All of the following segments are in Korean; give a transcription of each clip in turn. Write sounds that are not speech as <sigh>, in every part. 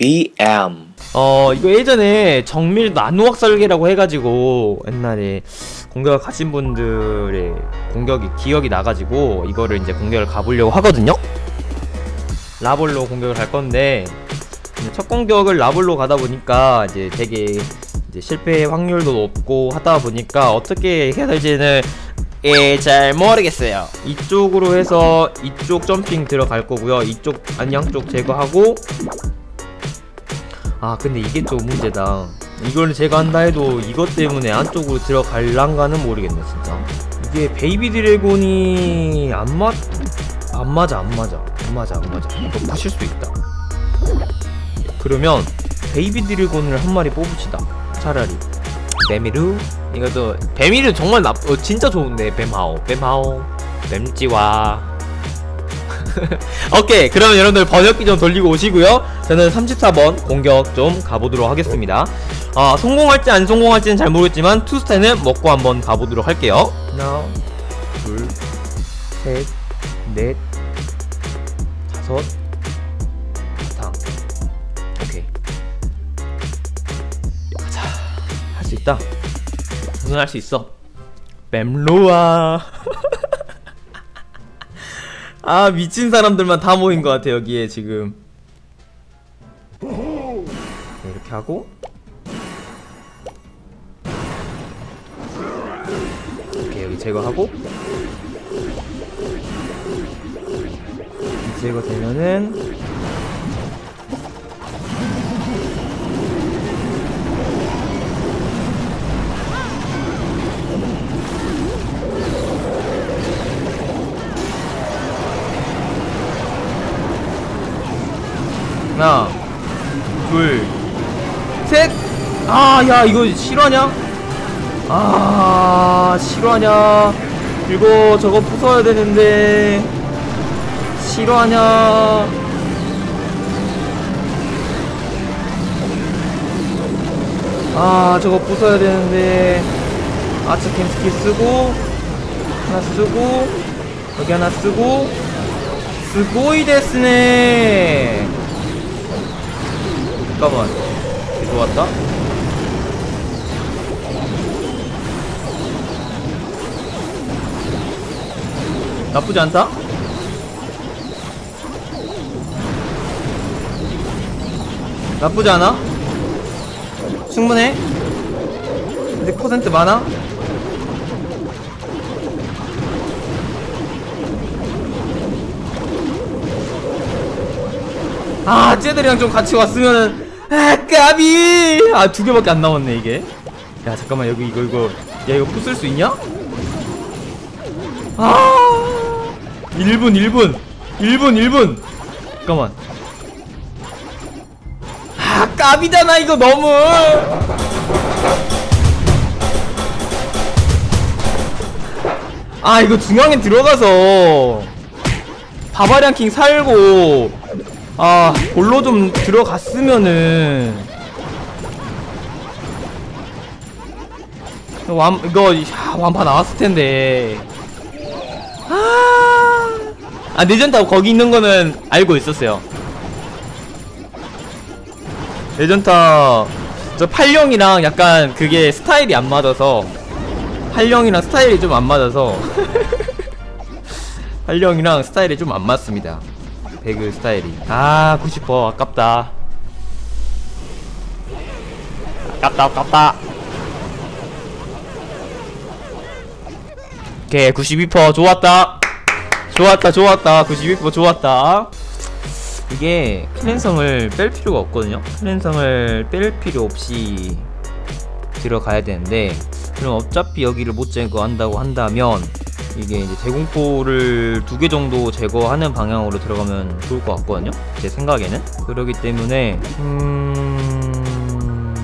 BM 어 이거 예전에 정밀 나노학 설계라고 해가지고 옛날에 공격을 가신 분들의 공격이 기억이 나가지고 이거를 이제 공격을 가보려고 하거든요 라볼로 공격을 갈 건데 첫 공격을 라볼로 가다 보니까 이제 되게 이제 실패 확률도 높고 하다 보니까 어떻게 해야 될지는 예, 잘 모르겠어요. 이쪽으로 해서 이쪽 점핑 들어갈 거고요. 이쪽 안양 쪽 제거하고 아 근데 이게 좀 문제다. 이걸 제거한다 해도 이것 때문에 안쪽으로 들어갈란가는 모르겠네 진짜. 이게 베이비 드래곤이 안 맞... 안 맞아 안 맞아. 안 맞아 안 맞아. 이거 부실 수 있다. 그러면 베이비 드래곤을 한 마리 뽑읍시다. 차라리. 베미루 이것도 베미루 정말 나 어, 진짜 좋은데 뱀하오. 뱀하오. 뱀찌와 <laughs> 오케이 그러면 여러분들 번역기 좀 돌리고 오시고요. 저는 34번 공격 좀 가보도록 하겠습니다. 아 성공할지 안 성공할지는 잘 모르겠지만 투스타는 먹고 한번 가보도록 할게요. 하나 둘셋넷 다섯. 바탕. 오케이. 가자. 할 수 있다. 저는 할수 있어. 뱀로아 <laughs> 아 미친 사람들만 다 모인 것 같아 여기에 지금. 네, 이렇게 하고. 이렇게 여기 제거하고. 이 제거되면은 하나 둘셋 아 야 이거 실화냐? 아 실화냐? 이거 저거 부숴야 되는데. 실화냐? 아 저거 부숴야 되는데. 아츠 캠 스킬 쓰고 하나 쓰고 여기 하나 쓰고. 스고이 데스네 잠깐만 이거 왔다 나쁘지 않다? 나쁘지 않아? 충분해? 근데 퍼센트 많아? 아 쟤들이랑 좀 같이 왔으면은 아 까비! 아 두 개밖에 안 남았네 이게. 야 잠깐만 여기 이거 이거. 야 이거 부술 수 있냐? 아! 1분 1분. 1분 1분. 잠깐만. 아 까비잖아 이거 너무! 아 이거 중앙에 들어가서 바바리안 킹 살고 아 볼로 좀 들어갔으면은. 완 이거 야, 완파 나왔을 텐데. 아, 아 내전타 거기 있는 거는 알고 있었어요. 내전타 저 팔령이랑 약간 그게 스타일이 안 맞아서. 팔령이랑 스타일이 좀 안 맞아서. <laughs> 팔령이랑 스타일이 좀 안 맞습니다. 배그 스타일이. 아 90% 아깝다. 아깝다 아깝다. 오케이 92% 좋았다. 좋았다 좋았다. 92% 좋았다. 이게 클랜성을 뺄 필요가 없거든요. 클랜성을 뺄 필요 없이 들어가야 되는데 그럼 어차피 여기를 못 제거한다고 한다면 이게 이제 대공포를 두 개 정도 제거하는 방향으로 들어가면 좋을 것 같거든요 제 생각에는 그러기 때문에 음...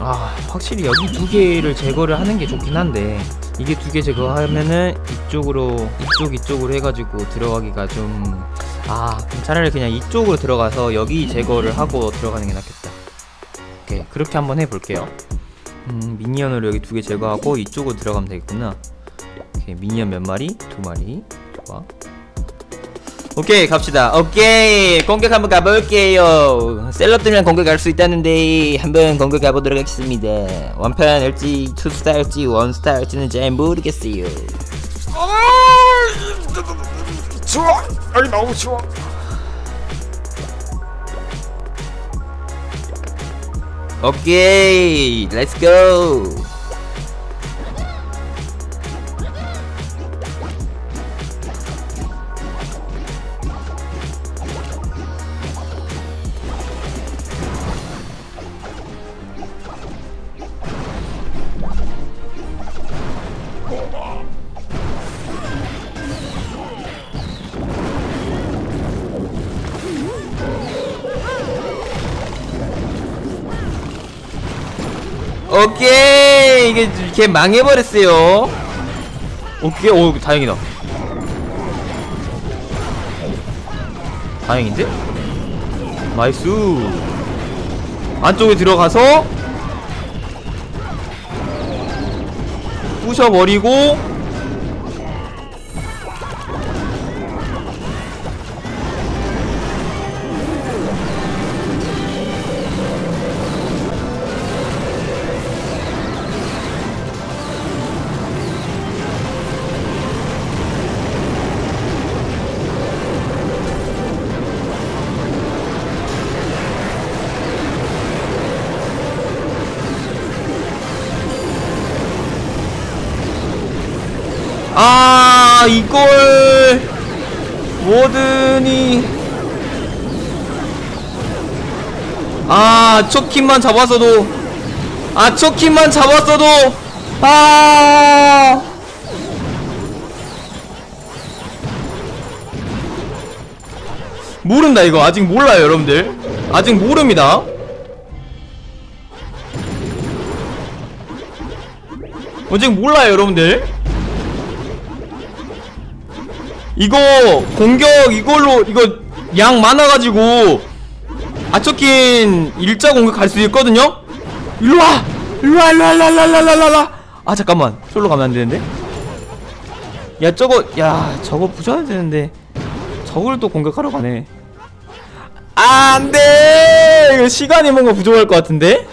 아 확실히 여기 두 개를 제거를 하는 게 좋긴 한데 이게 두 개 제거하면은 이쪽으로 이쪽 이쪽으로 해가지고 들어가기가 좀 아, 차라리 그냥 이쪽으로 들어가서 여기 제거를 하고 들어가는 게 낫겠다. 오케이, 그렇게 한번 해볼게요. 음, 미니언으로 여기 두 개 제거하고 이쪽으로 들어가면 되겠구나. 오케이, 미니언 몇 마리? 두 마리. 좋아. 오케이 갑시다 오케이 공격 한번 가볼게요 셀럽들이랑 공격 갈수 있다는데 한번 공격 가보도록 하겠습니다 원판 할지 투스타 할지 원스타 할지는 잘 모르겠어요 추워. 여기 너무 추워. 오케이 렛츠고 오케이. 이게 걔 망해버렸어요. 오케이. 오 다행이다. 다행인데? 나이스. 안쪽에 들어가서 부셔버리고 아 이걸 뭐든이 아 초키만 잡았어도 아 초키만 잡았어도 아! 모른다 이거. 아직 몰라요 여러분들. 아직 모릅니다. 아직 몰라요 여러분들 이거 공격 이걸로 이거 양 많아가지고 아초킨 일자 공격 갈 수 있거든요? 일로와! 일로와 일로와 일로와 일로와 일로와 아 잠깐만. 솔로 가면 안 되는데? 야 저거 야 저거 부셔야 되는데. 저걸 또 공격하러 가네. 아, 안돼! 이거 시간이 뭔가 부족할 것 같은데?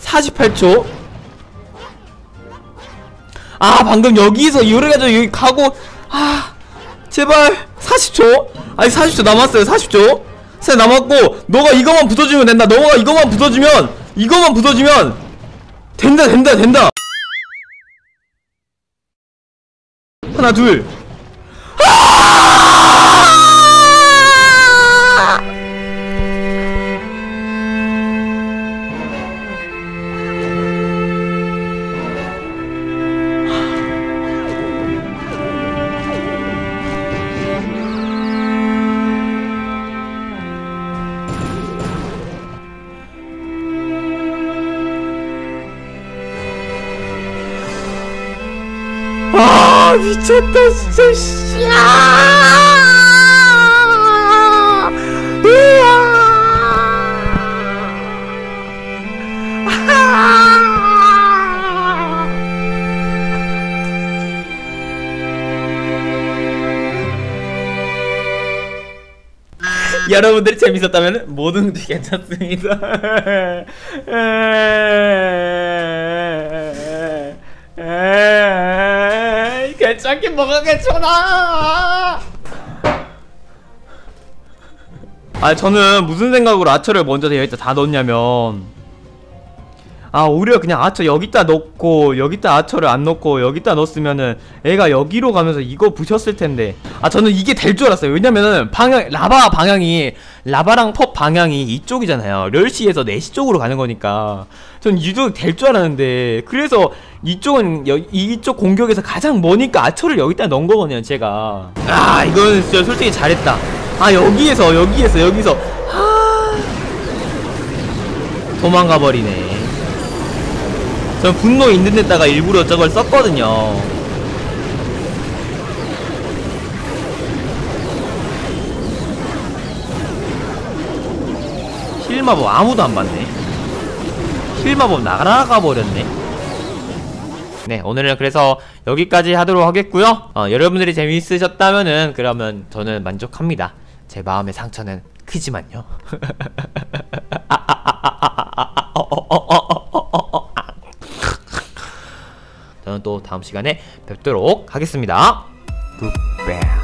48초. 아 방금 여기서 요래가지고 여기 가고 아 제발 40초? 아니 40초 남았어요 40초. 세 남았고 너가 이거만 붙어주면 된다. 너가 이거만 붙어주면 이거만 붙어주면 된다 된다 된다. 하나 둘 아 미쳤다 진짜 씨. 아! 으아! 여러분들이 재밌었다면 뭐든지 괜찮습니다. <laughs> 괜찮긴 뭐가 괜찮아. 아 저는 무슨 생각으로 아처를 먼저 여기다 다 넣었냐면 아 오히려 그냥 아처 여기다 넣고 여기다 아처를 안 넣고 여기다 넣었으면은 애가 여기로 가면서 이거 부셨을 텐데. 아 저는 이게 될 줄 알았어요. 왜냐면은 방향 라바 방향이 라바랑 펍 방향이 이쪽이잖아요. 10시에서 4시 쪽으로 가는 거니까. 전 이쪽 될 줄 알았는데. 그래서 이쪽은 여, 이쪽 공격에서 가장 머니까 아처를 여기다 넣은 거거든요 제가. 아 이거는 진짜 솔직히 잘했다. 아 여기에서 여기에서 여기서. 아 도망가 버리네 전 분노 있는 데다가 일부러 저걸 썼거든요 힐마법 아무도 안 맞네 힐마법 날아가 버렸네 네 오늘은 그래서 여기까지 하도록 하겠고요 어, 여러분들이 재미있으셨다면은 그러면 저는 만족합니다 제 마음의 상처는 크지만요 또 다음 시간에 뵙도록 하겠습니다. 굿밤